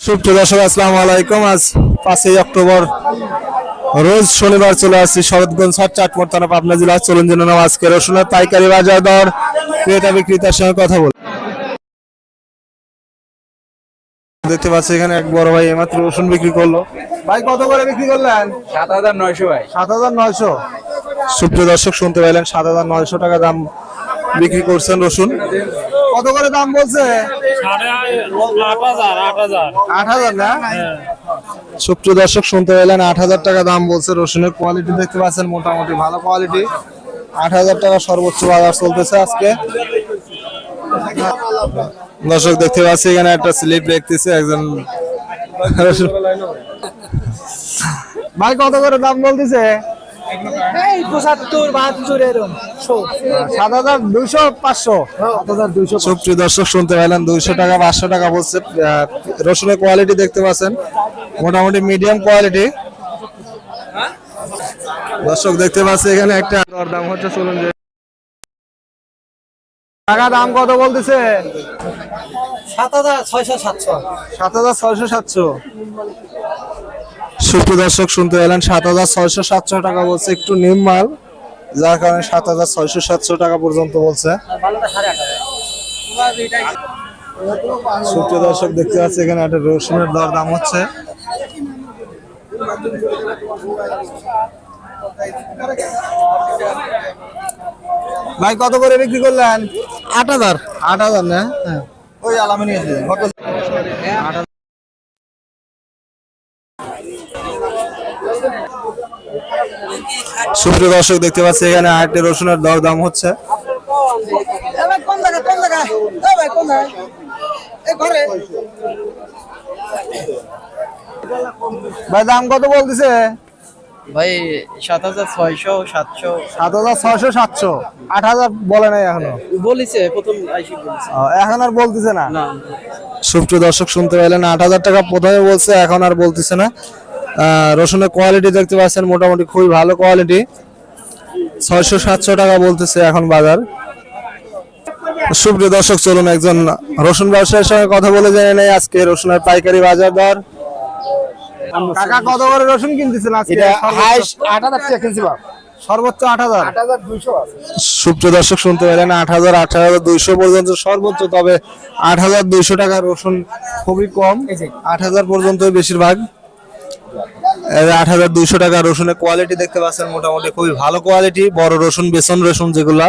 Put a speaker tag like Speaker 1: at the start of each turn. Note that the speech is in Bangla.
Speaker 1: সুপ্রিয় দর্শক আসসালামু আলাইকুম। আজ পাঁচই অক্টোবর রোজ শনিবার চলে আসছি শরৎগঞ্জ হট চাটমোট থানা পাবনা জেলা। চলুন নাম আজকে রসুনের পাইকারি বাজার দর। ক্রেতা বিক্রেতার সঙ্গে কথা বল দেখতে পাচ্ছি এখানে এক বড় ভাই এইমাত্র রসুন বিক্রি করল। ভাই কত করে বিক্রি করলেন?
Speaker 2: সাত হাজার নয়শো ভাই।
Speaker 1: সাত হাজার নয়শো। সুপ্রিয় দর্শক শুনতে পাইলেন সাত হাজার নয়শো টাকা দাম বিক্রি করছেন রসুন। কত করে দাম বলছে?
Speaker 3: আট হাজার আট
Speaker 1: না? সুপ্রিয় দর্শক শুনতে পেলেন আট হাজার টাকা দাম বলছে রসুনের কোয়ালিটি দেখতে পাচ্ছেন মোটামুটি ভালো কোয়ালিটি আট হাজার টাকা সর্বোচ্চ বাজার চলতেছে আজকে। দর্শক দেখতে পাচ্ছি এখানে একটা স্লিপ দেখতেছে একজন ভাই কত করে দাম বলতেছে?
Speaker 4: এই পঁচাত্তর বাহাত্তর এরকম
Speaker 1: সাত হাজার দুইশো পাঁচশো। সাত হাজার দুইশো সুপ্রিয় দর্শক শুনতে পেলেন দুইশো টাকা পাঁচশো টাকা বলছে। আহ, রসুনের কোয়ালিটি দেখতে পাচ্ছেন। মোটামুটি মিডিয়াম কোয়ালিটি দর্শক দেখতে পাচ্ছি এখানে একটা দাম হচ্ছে চলুন যে টাকা দাম কত বলতেছে?
Speaker 4: সাত হাজার ছয়শো সাতশো।
Speaker 1: সাত হাজার ছয়শো সাতশো। সুপ্রিয় দর্শক শুনতে পেলেন সাত হাজার ছয়শো সাতশো টাকা বলছে একটু নিম মাল যার কারণে সাত হাজার ছয়শো সাতশো টাকা পর্যন্ত বলছে। সুপ্রিয় দর্শক দেখতে পাচ্ছি এখানে একটা রসুনের দর দাম হচ্ছে। ভাই কত করে বিক্রি করলেন? আট হাজার। আট হাজার না? ওই আলামে সুপ্রিয় দর্শক দেখতে পাচ্ছি এখানে আটটি রসুনের দর দাম হচ্ছে।
Speaker 4: ভাই কোন জায়গায় এ ঘরে
Speaker 1: ভাই দাম কত বলতেছে?
Speaker 2: ভাই সাত হাজার ছয়শো সাতশো।
Speaker 1: সাত হাজার ছয়শো সাতশো। আট হাজার বলে নাই এখনও।
Speaker 2: বলিছে প্রথম
Speaker 1: এখন আর বলতেছে না?
Speaker 2: না।
Speaker 1: সুপ্রিয় দর্শক শুনতে পেলেন আট হাজার টাকা প্রথমে বলছে এখন আর বলতেছে না। রসুনের কোয়ালিটি দেখতে পাচ্ছেন মোটামুটি খুবই ভালো কোয়ালিটি ছয়শো সাতশো টাকা বলতেছে এখন বাজার। সুপ্রিয় দর্শক চলুন একজন রসুন ব্যবসায়ীর সঙ্গে কথা বলে জেনে নেই আজকে রসুনের পাইকারি বাজার দর। কাকা কত করে রসুন কিনতেছেন আজকে?
Speaker 4: আট হাজার টাকা কিনছি
Speaker 1: সর্বোচ্চ আট হাজার। সুপ্রিয় দর্শক শুনতে পেলেন আট হাজার আট হাজার দুইশো পর্যন্ত সর্বোচ্চ তবে আট হাজার দুইশো টাকা রসুন খুবই কম। আট হাজার পর্যন্ত বেশিরভাগ। আট হাজার দুইশো টাকা রসুনের কোয়ালিটি দেখতে পাচ্ছেন, মোটামুটি খুবই ভালো কোয়ালিটি বড় রসুন, বেসন রসুন যেগুলা।